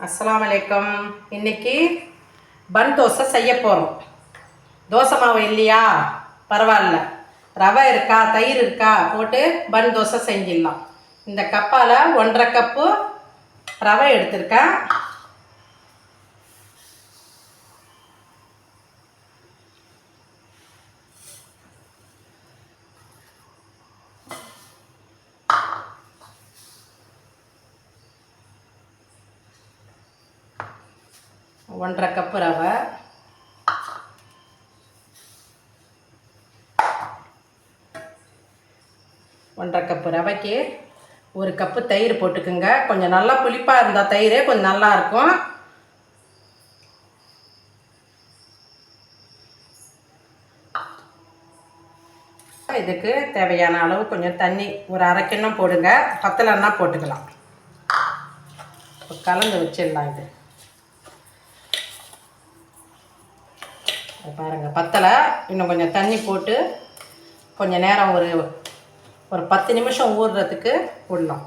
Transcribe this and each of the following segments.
அஸ்லாம் வலைக்கம் இன்னைக்கு பன் தோசை செய்ய போகிறோம் தோசை மாவு இல்லையா? பரவாயில்ல. ரவை இருக்கா? தயிர் இருக்கா? போட்டு பன் தோசை செஞ்சிடலாம். இந்த கப்பால் ஒன்றரை கப்பு ரவை எடுத்திருக்கேன். ஒன்றரை கப்பு ரவை. ஒன்றரை கப்பு ரவைக்கு ஒரு கப்பு தயிர் போட்டுக்குங்க. கொஞ்சம் நல்லா புளிப்பாக இருந்தால் தயிர் கொஞ்சம் நல்லா இருக்கும். இதுக்கு தேவையான அளவு கொஞ்சம் தண்ணி ஒரு அரை கிண்ணம் போடுங்க. பத்தலைன்னா போட்டுக்கலாம். கலந்து வச்சிடலாம் இது. பாருங்கள் பத்தலை. இன்னும் கொஞ்சம் தண்ணி போட்டு கொஞ்சம் நேரம் ஒரு ஒரு பத்து நிமிஷம் ஊறுறதுக்கு விடணும்.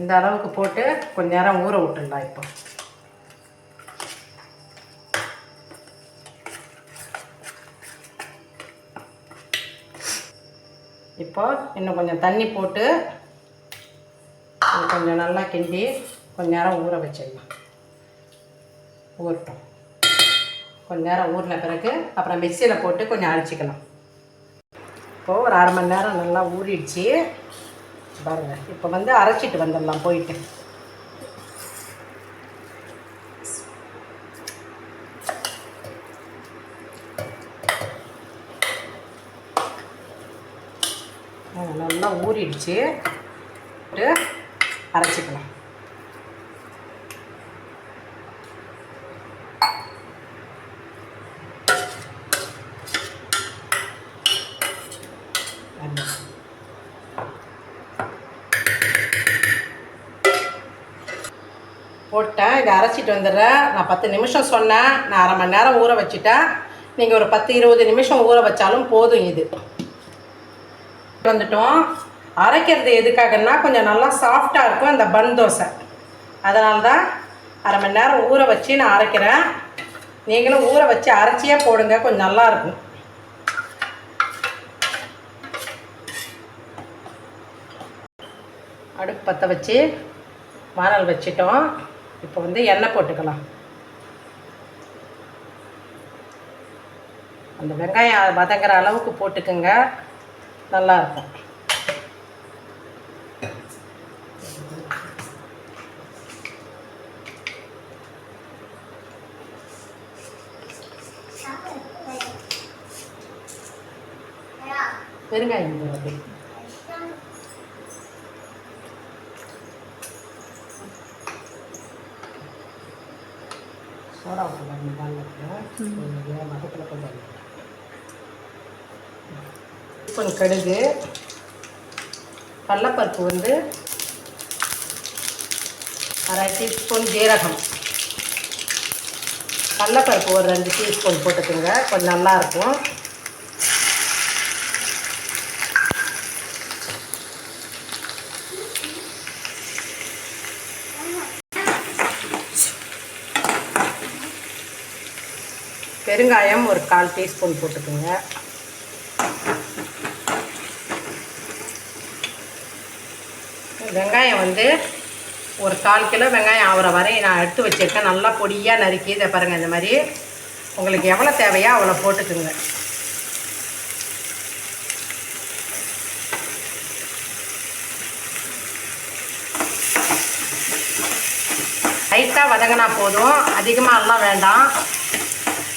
இந்த அளவுக்கு போட்டு கொஞ்ச நேரம் ஊற விட்டுடலாம் இப்போ. இப்போ இன்னும் கொஞ்சம் தண்ணி போட்டு கொஞ்சம் நல்லா கிண்டி கொஞ்ச நேரம் ஊற வச்சிடலாம். ஊறட்டும். கொஞ்ச நேரம் ஊறின பிறகு அப்புறம் மிக்சியில் போட்டு கொஞ்சம் அரைச்சிக்கலாம். இப்போது ஒரு அரை மணி நேரம் நல்லா ஊறிடுச்சு. பாருங்கள் இப்போ வந்து அரைச்சிட்டு வந்துடலாம் போயிட்டு ஆ, நல்லா வச்சு போட்டு அரைச்சிக்கலாம். போட்டேன் இதை அரைச்சிட்டு வந்துடுறேன். நான் பத்து நிமிஷம் சொன்னேன். நான் அரை மணி நேரம் ஊற வச்சுட்டேன். நீங்கள் ஒரு பத்து இருபது நிமிஷம் ஊற வச்சாலும் போதும் இது. வந்துட்டோம். அரைக்கிறது எதுக்காகன்னா கொஞ்சம் நல்லா சாஃப்டாக இருக்கும் அந்த பன் தோசை. அதனால தான் அரை மணி நேரம் ஊற வச்சு நான் அரைக்கிறேன். நீங்களும் ஊற வச்சு அரைச்சியே போடுங்க கொஞ்சம் நல்லா இருக்கும். அடுப்பு பற்ற வச்சு வானல் வச்சிட்டோம். இப்போ வந்து எண்ணெய் போட்டுக்கலாம். அந்த வெங்காயம் வதங்குற அளவுக்கு போட்டுக்குங்க. நல்லா பெருங்காயம் போடுறது சோடா பாலில் கொஞ்சம் கடுகு கடலப்பருப்பு வந்து அரை டீஸ்பூன் ஜீரகம். கடலப்பருப்பு ஒரு ரெண்டு டீஸ்பூன் போட்டுக்கோங்க கொஞ்சம் நல்லாயிருக்கும் பெருங்காயம் ஒரு கால் டீஸ்பூன் போட்டுக்கோங்க. வெங்காயம் வந்து ஒரு கால் கிலோ வெங்காயம் ஆகிற வரையும் நான் எடுத்து வச்சுருக்கேன். நல்லா பொடியாக நறுக்கி இதை பாருங்கள் இந்த மாதிரி. உங்களுக்கு எவ்வளோ தேவையோ அவ்வளோ போட்டுக்குங்க. லைட்டாக வதங்கினா போதும். அதிகமாகலாம் வேண்டாம்.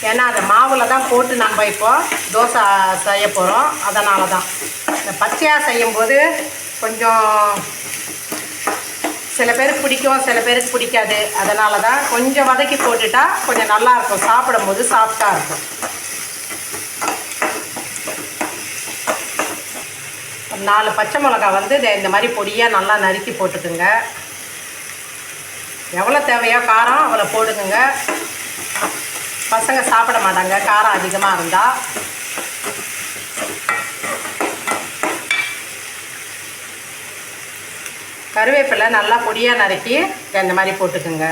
ஏன்னா அதை மாவில் தான் போட்டு நம்ம இப்போ தோசை செய்ய போகிறோம் அதனால தான். இந்த பச்சையாக செய்யும்போது கொஞ்சம் சில பேருக்கு பிடிக்கும் சில பேருக்கு பிடிக்காது. அதனால தான் கொஞ்சம் வதக்கி போட்டுட்டா கொஞ்சம் நல்லாயிருக்கும் சாப்பிடும்போது சாஃப்டாக இருக்கும். நாலு பச்சை மிளகா வந்து இந்த மாதிரி பொடியாக நல்லா நறுக்கி போட்டுக்குங்க. எவ்வளோ தேவையோ காரம் அவ்வளோ போடுங்க. பசங்க சாப்பிட மாட்டாங்க. காரம் அதிகமாக இருந்தால் கருவேப்பிலை நல்லா பொடியாக நறுக்கி இந்த மாதிரி போட்டுக்குங்க.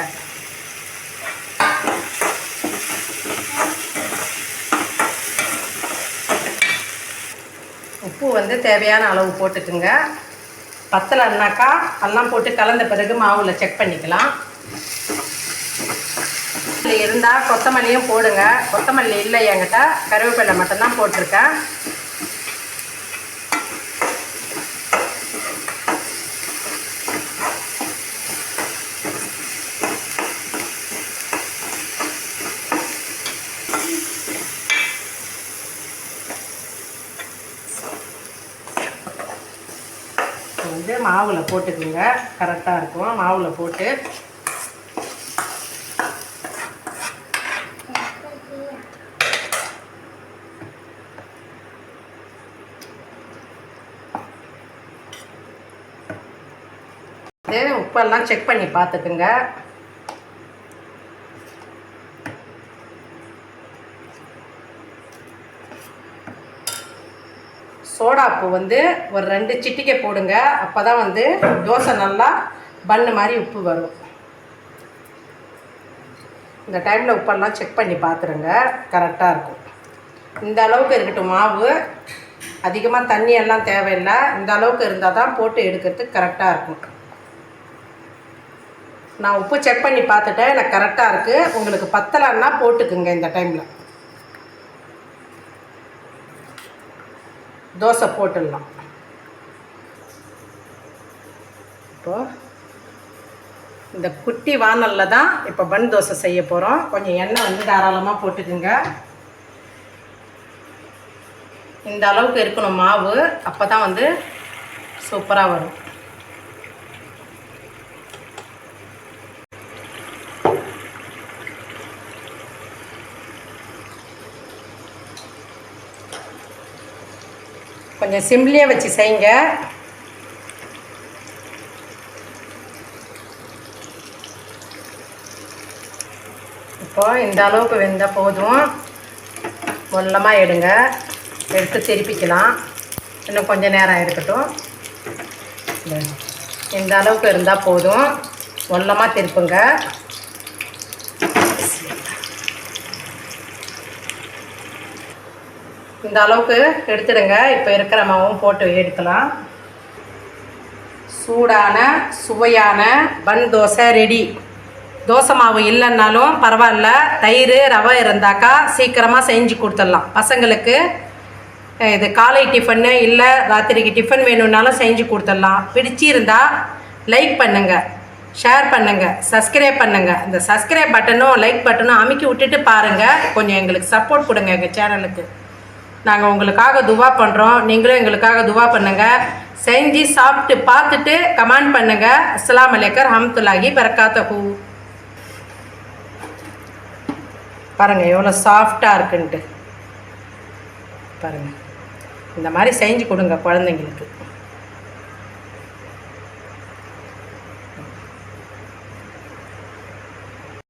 உப்பு வந்து தேவையான அளவு போட்டுக்குங்க. பத்தலைன்னாக்கா எல்லாம் போட்டு கலந்த பிறகு மாவில் செக் பண்ணிக்கலாம். இருந்தால் கொத்தமல்லியும் போடுங்க. கொத்தமல்லி இல்லை என்கிட்ட. கருவேப்பிலை மட்டும்தான் போட்டிருக்கேன். வந்து மாவில் போட்டுக்குங்க. கரெக்டாக இருக்கும். மாவில் போட்டு இது உப்பெல்லாம் செக் பண்ணி பார்த்துக்குங்க. சோடாப்பு வந்து ஒரு ரெண்டு சிட்டிக்கை போடுங்க. அப்போ தான் வந்து தோசை நல்லா பண்ணு மாதிரி உப்பு வரும். இந்த டைமில் உப்பெல்லாம் செக் பண்ணி பார்த்துருங்க. கரெக்டாக இருக்கும். இந்த அளவுக்கு இருக்கட்டும் மாவு. அதிகமாக தண்ணியெல்லாம் தேவையில்லை. இந்த அளவுக்கு இருந்தால் தான் போட்டு எடுக்கிறதுக்கு கரெக்டாக இருக்கும். நான் உப்பு செக் பண்ணி பார்த்துட்டேன். எனக்கு கரெக்டாக இருக்குது உங்களுக்கு பத்தலைன்னா போட்டுக்குங்க இந்த டைமில் தோசை போட்டுடலாம். இப்போ இந்த குட்டி வானலில் தான் இப்போ பன் தோசை செய்ய போகிறோம் கொஞ்சம் எண்ணெய் வந்து தாராளமாக போட்டுக்குங்க. இந்த அளவுக்கு இருக்கணும் மாவு. அப்போ தான் வந்து சூப்பராக வரும். கொஞ்சம் சிம்லேயே வச்சு செய்யுங்க. இப்போ இந்த அளவுக்கு வெந்தால் போதும். மொல்லமாக எடுங்க. எடுத்து திருப்பிக்கலாம். இன்னும் கொஞ்சம் நேரம் இருக்கட்டும். இந்த அளவுக்கு இருந்தால் போதும். மொல்லமாக திருப்புங்க. இந்த அளவுக்கு எடுத்துடுங்க. இப்போ இருக்கிற மாவும் போட்டு எடுக்கலாம். சூடான சுவையான பன் தோசை ரெடி தோசை மாவு இல்லைன்னாலும் பரவாயில்ல. தயிர் ரவை இருந்தாக்கா சீக்கிரமாக செஞ்சு கொடுத்துடலாம். பசங்களுக்கு இது காலை டிஃபன்னு இல்லை ராத்திரிக்கு டிஃபன் வேணும்னாலும் செஞ்சு கொடுத்துடலாம். பிடிச்சிருந்தா லைக் பண்ணுங்கள் ஷேர் பண்ணுங்கள் சப்ஸ்கிரைப் பண்ணுங்கள் இந்த சப்ஸ்கிரைப் பட்டனும் லைக் பட்டனும் அமுக்கி விட்டுட்டு பாருங்கள் கொஞ்சம் எங்களுக்கு சப்போர்ட் கொடுங்க எங்கள் சேனலுக்கு நாங்கள் உங்களுக்காக துவா பண்ணுறோம் நீங்களும் எங்களுக்காக துவா பண்ணுங்கள் செஞ்சு சாப்பிட்டு பார்த்துட்டு கமெண்ட் பண்ணுங்கள் அஸ்லாம் அலைக்கர் ஹம்துல்லாஹி பரக்காத்தஹூ பாருங்கள் எவ்வளோ சாஃப்டாக இருக்குன்ட்டு. பாருங்கள் இந்த மாதிரி செஞ்சு கொடுங்க குழந்தைங்களுக்கு.